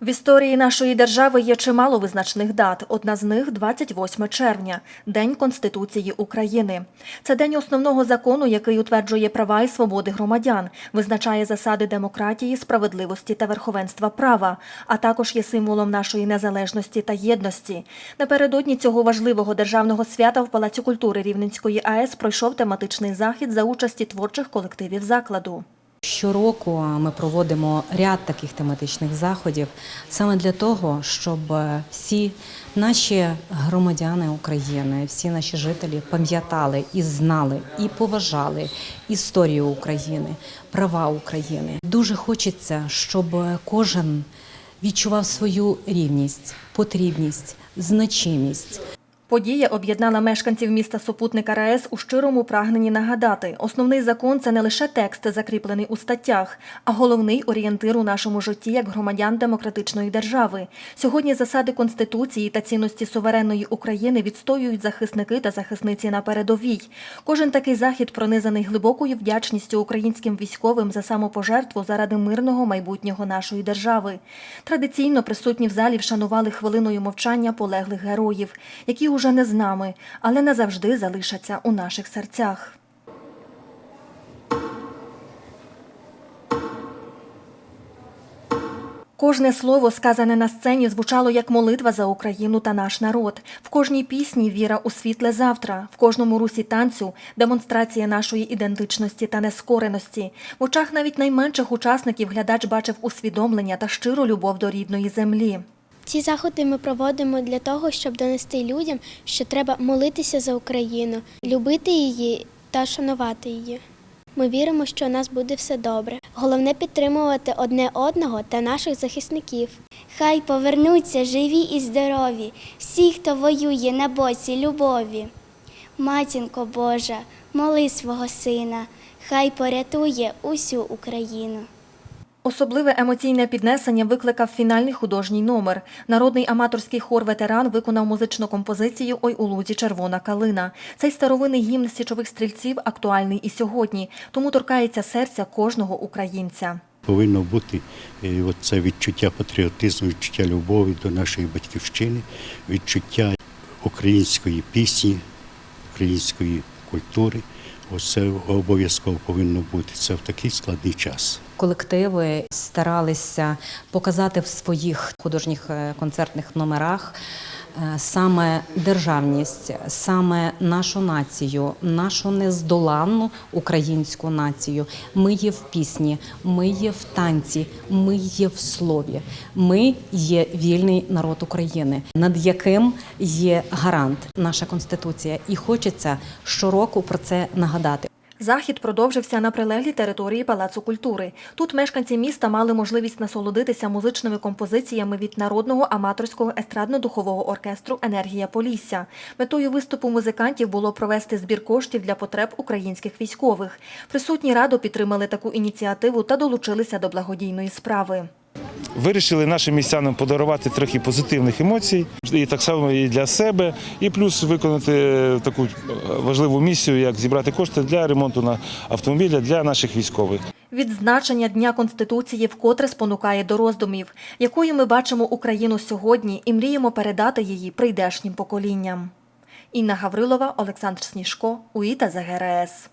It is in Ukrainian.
В історії нашої держави є чимало визначних дат. Одна з них 28 червня, День Конституції України. Це день основного закону, який утверджує права і свободи громадян, визначає засади демократії, справедливості та верховенства права, а також є символом нашої незалежності та єдності. Напередодні цього важливого державного свята в Палаці культури Рівненської АЕС пройшов тематичний захід за участі творчих колективів закладу. Щороку ми проводимо ряд таких тематичних заходів саме для того, щоб е, всі наші громадяни України, всі наші жителі пам'ятали і знали, і поважали історію України, права України. Дуже хочеться, щоб кожен відчував свою рівність, потрібність, значимість. Подія об'єднала мешканців міста супутника РаЕС у щирому прагненні нагадати, основний закон це не лише текст, закріплений у статтях, а головний орієнтир у нашому житті як громадян демократичної держави. Сьогодні засади конституції та цінності суверенної України відстоюють захисники та захисниці на передовій. Кожен такий захід пронизаний глибокою вдячністю українським військовим за самопожертву заради мирного майбутнього нашої держави. Традиційно присутні в залі вшанували хвилиною мовчання полеглих героїв, які уже не з нами, але назавжди залишаться у наших серцях. Кожне слово, сказане на сцені, звучало як молитва за Україну та наш народ. В кожній пісні віра у світле завтра, в кожному русі танцю демонстрація нашої ідентичності та нескореності. В очах навіть найменших учасників глядач бачив усвідомлення та щиру любов до рідної землі. Ці заходи ми проводимо для того, щоб донести людям, що треба молитися за Україну, любити її та шанувати її. Ми віримо, що у нас буде все добре. Головне підтримувати одне одного та наших захисників. Хай повернуться живі і здорові, всі, хто воює на боці любові. Матінко Божа, моли свого сина, хай порятує усю Україну. Особливе емоційне піднесення викликав фінальний художній номер. Народний аматорський хор ветеран виконав музичну композицію Ой у лузі червона калина. Цей старовинний гімн січових стрільців актуальний і сьогодні, тому торкається серця кожного українця. Повинно бути е, це відчуття патріотизму, відчуття любові до нашої батьківщини, відчуття української пісні, української культури. Ось це обов'язково повинно бути. Це в такий складний час. Колективи старалися показати в своїх художніх е, концертних номерах е, саме державність, саме нашу націю, нашу нездоланну українську націю. Ми є в пісні, ми є в танці, ми є в слові. Ми є вільний народ України, над яким є гарант наша конституція, і хочеться щороку про це нагадати. Захід продовжився на прилеглій території Палацу культури. Тут мешканці міста мали можливість насолодитися музичними композиціями від народного аматорського естрадно-духового оркестру Енергія Полісся. Метою виступу музикантів було провести збір коштів для потреб українських військових. Присутні радо підтримали таку ініціативу та долучилися до благодійної справи. Вирішили нашим містянам подарувати трохи позитивних емоцій, і так само і для себе, і плюс виконати таку важливу місію, як зібрати кошти для ремонту на автомобіля для наших військових. Відзначення Дня Конституції вкотре спонукає до роздумів, якою ми бачимо Україну сьогодні і мріємо передати її прийдешнім поколінням. Інна Гаврилова, Олександр Сніжко, УІТА ЗГРС.